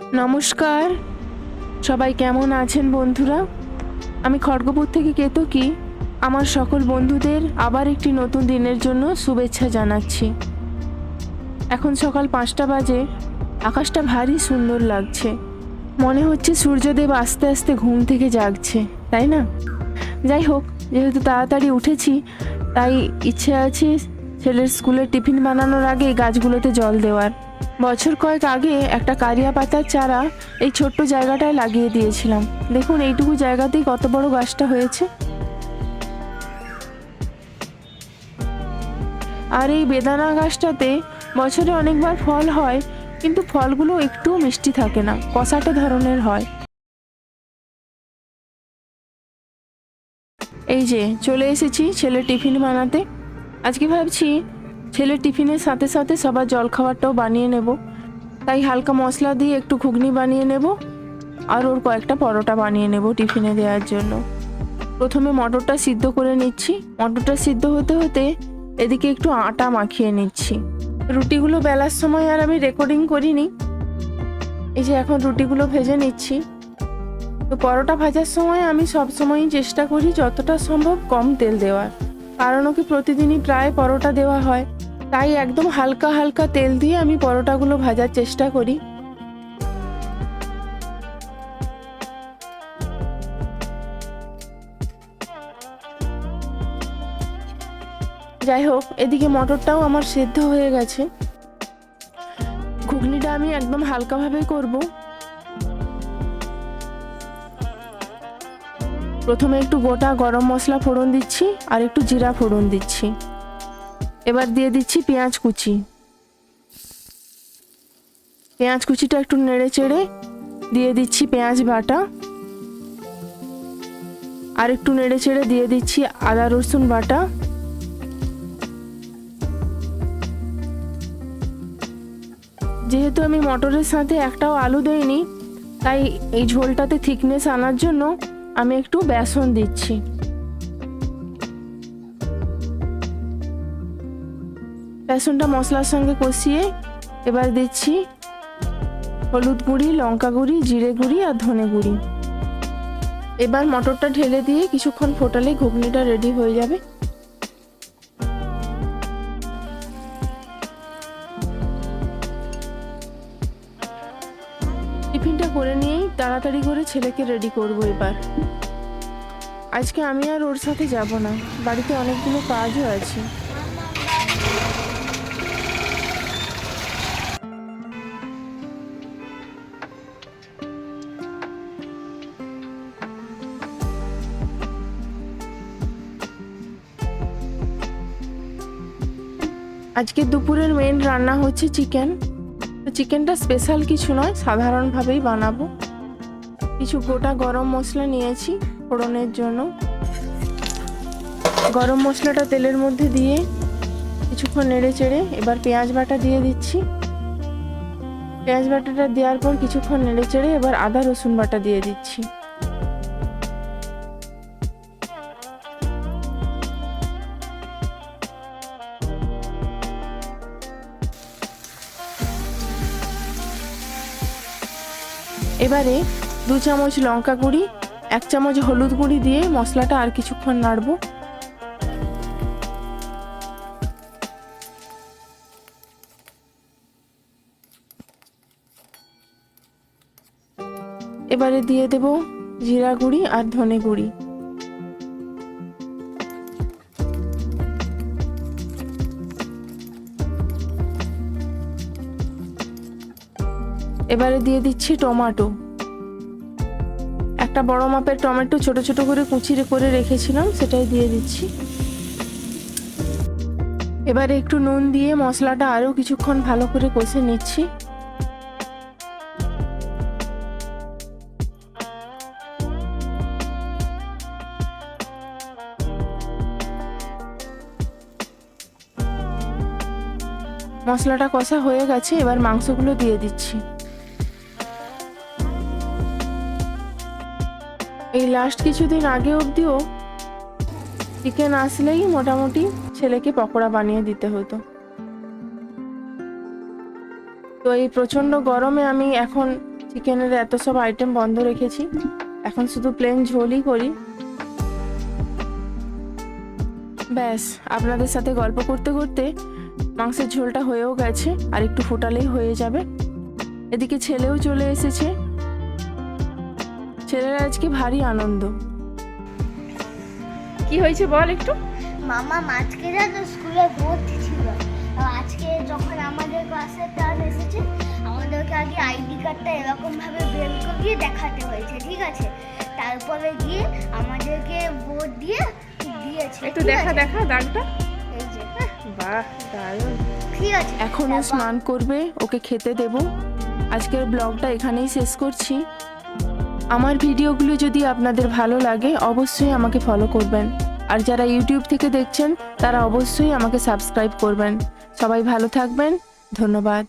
নমস্কার। সবাই কেমন আছেন বন্ধুরা? আমি খড়গপুর থেকে কেতকি। আমার সকল বন্ধুদের আবার একটি নতুন দিনের জন্য শুভেচ্ছা জানাচ্ছি। এখন সকাল পাঁচটা বাজে। আকাশটা ভারী সুন্দর লাগছে। মনে হচ্ছে সূর্যদেব আস্তে আস্তে ঘুম থেকে জাগছে, তাই না? যাই হোক, যেহেতু তাড়াতাড়ি উঠেছি, তাই ইচ্ছে আছে ছেলের স্কুলের টিফিন বানানোর আগে গাছগুলোতে জল দেওয়ার। বছর কয়েক আগে একটা কারিয়া পাতার চারা এই ছোট্ট জায়গাটায় লাগিয়ে দিয়েছিলাম। দেখুন, এইটুকু জায়গাতেই কত বড় গাছটা হয়েছে। আর এই বেদানা গাছটাতে বছরে অনেকবার ফল হয়, কিন্তু ফলগুলো একটুও মিষ্টি থাকে না, কষাটে ধরনের হয়। এই যে, চলে এসেছি ছেলের টিফিন বানাতে। আজকে ভাবছি ছেলের টিফিনের সাথে সাথে সবার জলখাবারটাও বানিয়ে নেব। তাই হালকা মশলা দিয়ে একটু ঘুগনি বানিয়ে নেব আর ওর কয়েকটা পরোটা বানিয়ে নেব টিফিনে দেওয়ার জন্য। প্রথমে মটরটা সিদ্ধ করে নিচ্ছি। মটরটা সিদ্ধ হতে হতে এদিকে একটু আটা মাখিয়ে নিচ্ছি। রুটিগুলো বেলার সময় আর আমি রেকর্ডিং করিনি। এই যে এখন রুটিগুলো ভেজে নিচ্ছি। তো পরোটা ভাজার সময় আমি সব সময়ই চেষ্টা করি যতটা সম্ভব কম তেল দেওয়ার। কারণ ওকে প্রতিদিনই প্রায় পরোটা দেওয়া হয়। তাই একদম হালকা হালকা তেল দিয়ে আমি পরোটাগুলো ভাজার চেষ্টা করি। যাই হোক, এদিকে মটরটাও আমার সেদ্ধ হয়ে গেছে। ঘুগনিটা আমি একদম হালকাভাবে করব। প্রথমে একটু গোটা গরম মশলা ফোড়ন দিচ্ছি আর একটু জিরা ফোড়ন দিচ্ছি। এবার দিয়ে দিচ্ছি পেঁয়াজ কুচি। পেঁয়াজ কুচিটা একটু নেড়ে চেড়ে দিয়ে দিচ্ছি পেঁয়াজ বাটা। আর একটু নেড়ে চেড়ে দিয়ে দিচ্ছি আদা, রসুন বাটা। যেহেতু আমি মটরের সাথে একটাও আলু দেইনি, তাই এই ঝোলটাতে থিকনেস আনার জন্য আমি একটু বেসন দিচ্ছি। বেসনটা মশলার সঙ্গে কষিয়ে এবার দিচ্ছি হলুদ গুঁড়ি, লঙ্কা গুঁড়ি, জিরে গুঁড়ি আর ধনে গুঁড়ি। এবার মটরটা ঢেলে দিয়ে কিছুক্ষণ ফোটালেই ঘুগনিটা রেডি হয়ে যাবে। টিফিনটা করে নিয়েই তাড়াতাড়ি করে ছেলেকে রেডি করব এবার। আজকে আমি আর ওর সাথে যাব না। বাড়িতে অনেকগুলো কাজও আছে। আজকে দুপুরের মেন রান্না হচ্ছে চিকেন তো চিকেনটা স্পেশাল কিছু নয়, সাধারণভাবেই বানাবো। কিছু গোটা গরম মশলা নিয়েছি ফোড়নের জন্য। গরম মশলাটা তেলের মধ্যে দিয়ে কিছুক্ষণ নেড়ে চেড়ে এবার পেঁয়াজ বাটা দিয়ে দিচ্ছি। পেঁয়াজ বাটাটা দেওয়ার পর কিছুক্ষণ নেড়ে চেড়ে এবার আদা রসুন বাটা দিয়ে দিচ্ছি। এবারে দু চামচ লঙ্কা গুঁড়ি, এক চামচ হলুদ গুঁড়ি দিয়ে মশলাটা আর কিছুক্ষণ নাড়বো। এবারে দিয়ে দেব জিরা গুঁড়ি আর ধনে গুঁড়ি। এবারে দিয়ে দিচ্ছি টমেটো। একটা বড় মাপের টমেটো ছোট ছোট করে কুচিরে করে রেখেছিলাম, সেটাই দিয়ে দিচ্ছি। এবারে একটু নুন দিয়ে মশলাটা আরও কিছুক্ষণ ভালো করে কষে নিচ্ছি। মশলাটা কষা হয়ে গেছে, এবার মাংসগুলো দিয়ে দিচ্ছি। এই লাস্ট কিছুদিন আগে অবধিও চিকেন আসলেই মোটামুটি ছেলেকে পকোড়া বানিয়ে দিতে হতো। তো এই প্রচণ্ড গরমে আমি এখন চিকেনের এত সব আইটেম বন্ধ রেখেছি। এখন শুধু প্লেন ঝোলই করি। ব্যাস, আপনাদের সাথে গল্প করতে করতে মাংসের ঝোলটা হয়েও গেছে, আর একটু ফোটালেই হয়ে যাবে। এদিকে ছেলেও চলে এসেছে। ছেলের আজকে ভারী আনন্দ। কি হয়েছে বল একটু? মামা আজকে জানো স্কুলে ভর্তি ছিল। আর আজকে যখন আমাদের ক্লাসে টার্ন এসেছে আমাদেরকে আগে আইডি কার্ডটা এরকম ভাবে বের করিয়ে দেখাতে হয়েছে ঠিক আছে? তারপরে গিয়ে আমাদেরকে ভোট দিয়ে দিয়েছে একটু দেখা দেখা দাগটা। এই যে হ্যাঁ, বাহ দারুণ। ঠিক আছে এখনও স্নান করবে ওকে খেতে দেব। আজকের ব্লগটা এখানেই শেষ করছি। আমার ভিডিওগুলো যদি আপনাদের ভালো লাগে, অবশ্যই আমাকে ফলো করবেন। আর যারা ইউটিউব থেকে দেখছেন, তারা অবশ্যই আমাকে সাবস্ক্রাইব করবেন। সবাই ভালো থাকবেন। ধন্যবাদ।